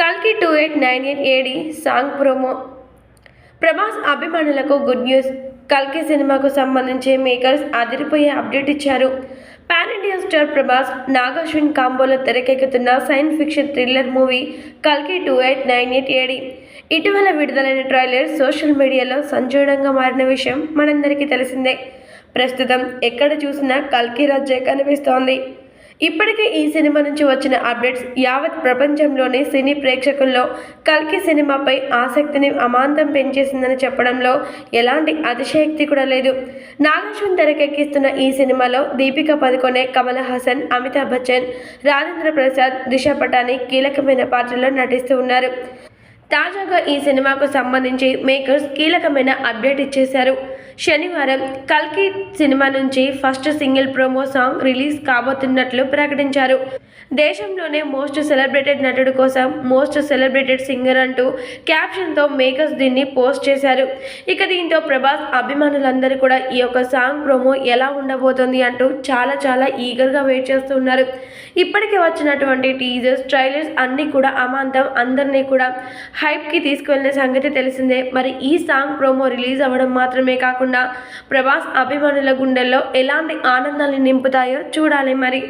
కల్కి two eight nine eight AD song promo. Prabhas అభిమానులకు good news. కల్కి సినిమాకు సంబంధించి మేకర్స్ అదిరిపోయే అప్డేట్ ఇచ్చారు. Pan India star Prabhas Nagashwin కాంబోలో తెరకెక్కుతున్న సైన్స్ ఫిక్షన్ థ్రిల్లర్ మూవీ కల్కి two eight nine eight AD. ఇటీవల విడుదలైన ట్రైలర్ సోషల్ మీడియాలో సంచలనంగా మారిన విషయం మనందరికీ తెలిసిందే. ప్రస్తుతం ఎక్కడ చూసినా కల్కి రజ్జే కనిపిస్తోంది. ఇప్పటికే ఈ సినిమా నుంచి వచ్చిన అప్డేట్స్ యావత్ ప్రపంచంలోనే సినీ ప్రేక్షకుల్లో కల్కి సినిమాపై ఆసక్తిని అమాంతం పెంచేసిందని చెప్పడంలో ఎలాంటి అతిశయక్తి కూడా లేదు. నాగార్జున తెరకెక్కిస్తున్న ఈ సినిమాలో దీపిక పదుకొనే కమల్ హాసన్ అమితాబ్ బచ్చన్ రాజేంద్ర ప్రసాద్ దిశ పటాని కీలకమైన పాత్రలో నటిస్తూ ఉన్నారు. తాజాగా ఈ సినిమాకు సంబంధించి మేకర్స్ కీలకమైన అప్డేట్ ఇచ్చేశారు. శనివారం కల్కి సినిమా నుంచి first single promo song release కాబోతున్నట్లు ప్రకటించారు. దేశంలోనే మోస్ట్ సెలబ్రేటెడ్ నటుడు కోసం మోస్ట్ సెలబ్రేటెడ్ సింగర్ అంటూ క్యాప్షన్తో మేకర్స్ దీన్ని పోస్ట్ చేశారు. ఇక దీంతో ప్రభాస్ అభిమానులందరూ కూడా ఈ యొక్క సాంగ్ ప్రోమో ఎలా ఉండబోతుంది అంటూ చాలా చాలా ఈగర్గా వెయిట్ చేస్తున్నారు ఇప్పటికే వచ్చినటువంటి టీజర్స్ ట్రైలర్స్ అన్నీ కూడా అమాంతం అందరినీ కూడా హైప్కి తీసుకువెళ్ళిన సంగతి తెలిసిందే. మరి ఈ సాంగ్ ప్రోమో రిలీజ్ అవ్వడం మాత్రమే కాకుండా ప్రభాస్ అభిమానుల గుండెల్లో ఎలాంటి ఆనందాన్ని నింపుతాయో చూడాలి మరి.